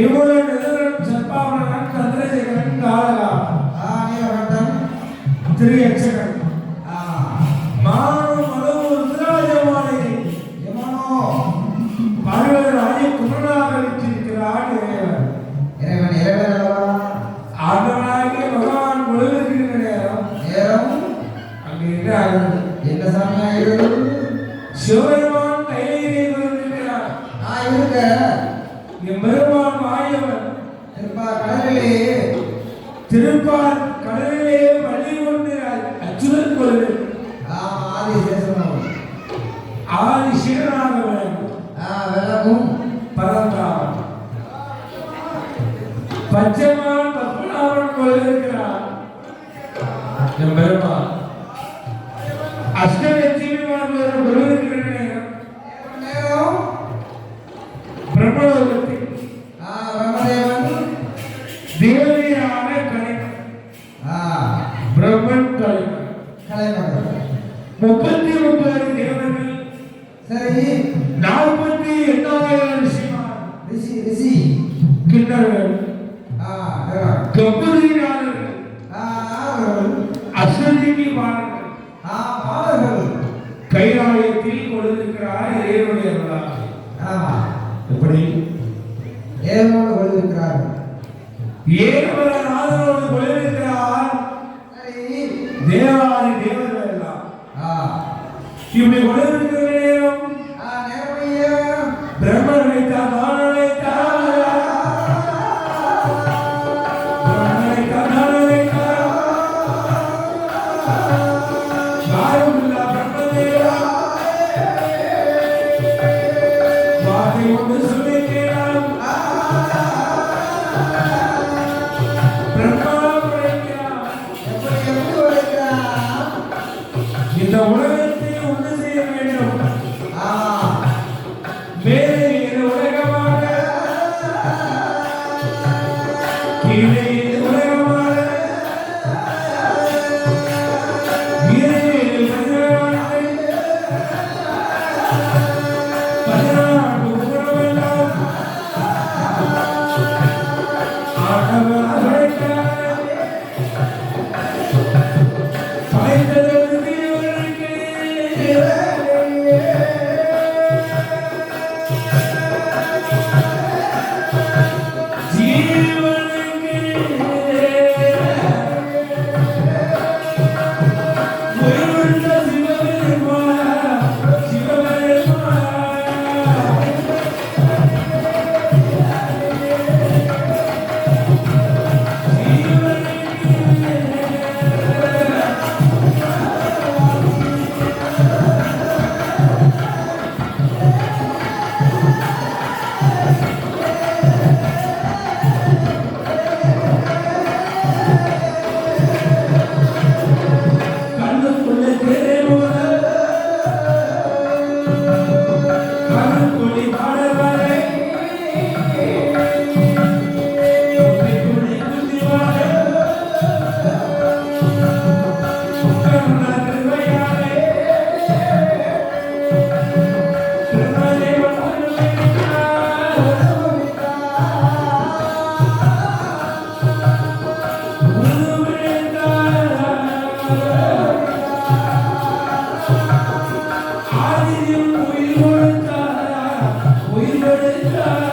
நிபுணன் நிதரன் சர்பாவனன் சந்திரசேகரன் காலகாலன் திரியட்சகன் மானும் அளவு விராஜமானை பார்வதி ராஜ குமரனாக வச்சிருக்கிறார் இறைவன் ஆண்டவனாகிய பகவான் ஒளிவிருக்கின்ற நேரம் அங்கே என்ன ஆகிறது சிவபெருமான் கையிலே வருகிறார் எம்பெருமான் மாயவன் திருப்பார் கடலிலே வள்ளி கொண்டு அச்சுதன் கொள்வது ஆதி சிவனாக வேண்டும் பரந்தாமன். பச்சைமான் பத்மநாபன் கொள்ளிருக்கிறார் எம்பெருமான் அஷ்டலட்சுமிமான் சரி. நாற்பத்தி எண்ணாயிரம் ரிஷிமார் ரிஷி ரிஷி. கிண்ணர்கள். அஸ்வதிக்கு பாடல்கள் ஆ பாடல்கள் கைலாயத்தில் கொடுத்திருக்கிறார் இறைவனுடைய எப்படி? ஏவனோடு கொண்டிருக்கிறார்கள் ஏவர நாதனோடு கொடுத்திருக்கிறார் சரி. தேவாதி தேவர்கள் எல்லாம். இப்படி Amen. உயிர்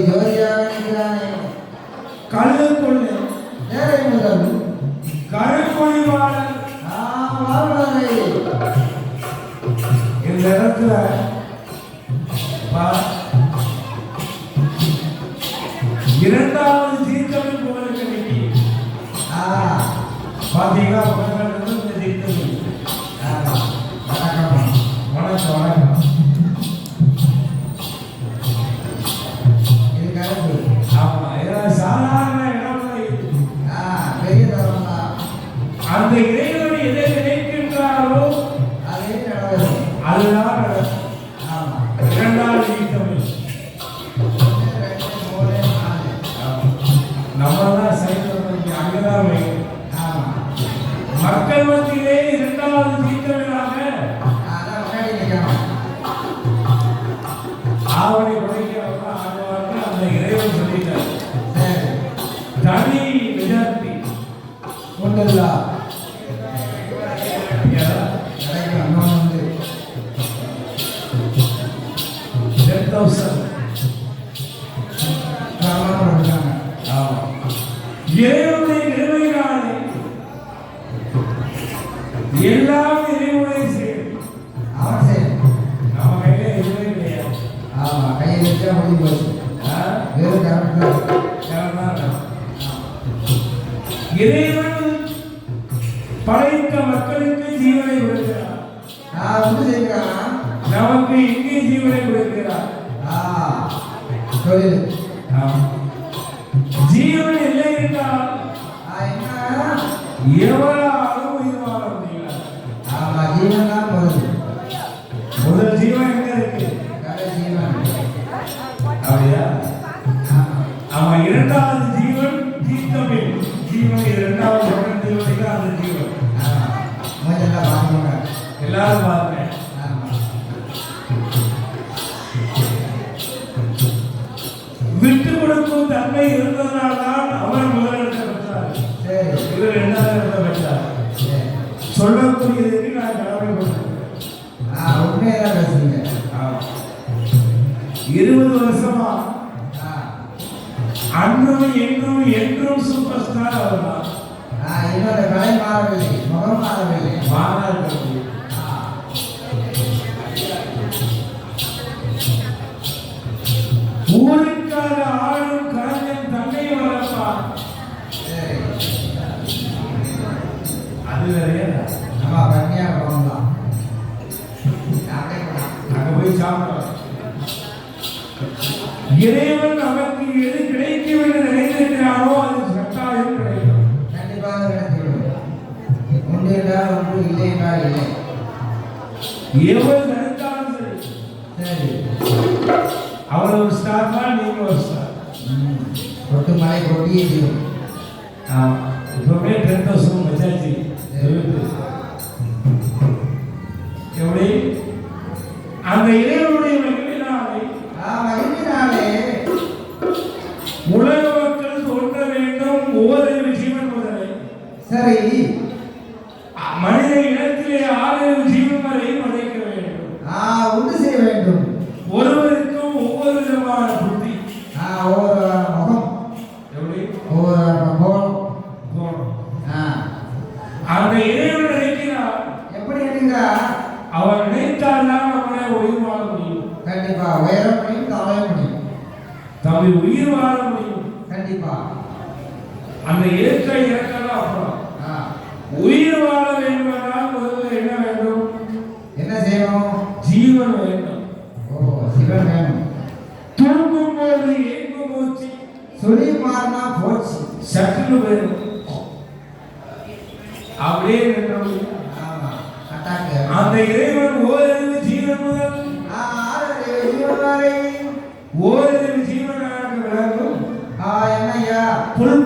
ஜோதி ஜோதியாக இருக்கிறானே இந்த இடத்துல இரண்டாவது தீர்த்தமிழ் கோவிலுக்கு இன்னைக்கு ஆ பாத்தீங்கன்னா இந்த வணக்கம் வணக்கம். அந்த இறைவன் எதை நினைக்கின்றாரோ அதே அதுதான் இரண்டாவது. நம்ம தான் பண்ணி அங்கதான் வைக்கணும். மக்கள் மத்தியிலே இரண்டாவது தீர்த்தமிழாக ஆவணி உடைக்கிறவங்க அந்த இறைவன் சொல்லிட்டார் ஆமா இறைவனுடைய நிலைமையினாலே எல்லாம் இறைவனை செய்யும். அவன் சரி நம்ம கையில எதுவுமே கிடையாது. ஆமா கையை வச்சா முடிஞ்சு போச்சு ஜீவன் இல்லை என்றால் ஆ என்ன எவராலும் உயிர் வாழ ஆமா ஜீவன் தான் முதல் முதல் ஜீவன் எங்க இருக்கு? ஜீவன் அப்படியா? ஆமா இரண்டாவது ஜீவன் தீர்த்தமிழ் ஜீவன் இரண்டாவது ஜீவன் அந்த ஜீவன்? எல்லாரும் பாருங்க யோசிக்கிறது நான் கடமைப்பட்டிருக்கேன் உண்மையெல்லாம் இருபது வருஷமா? அன்றும் என்றும் என்றும் சூப்பர் ஸ்டார் அவர்தான் என்னோட கலை மாறவில்லை முகம் மாறவில்லை. மாறவில்லை இறைவன் நமக்கு எது கிடைக்கும் என்று நினைத்திருக்கிறாரோ அது சட்டாயம் கிடைக்கும் கண்டிப்பாக ஒன்று என்றால் ஒன்று இல்லை என்றால் இல்லை எவ்வளவு நினைத்தாலும் சரி அவர் ஒரு ஸ்டார் தான் நீங்க ஒரு ஸ்டார் கொட்டு மலை கொட்டியே இப்பவே கட்டு போயிடும் அப்படியே அந்த இறைவன் ஓரறிவு ஜீவன் முதல் ஓரறிவு ஜீவனாக விளங்கும். என்னையா புல்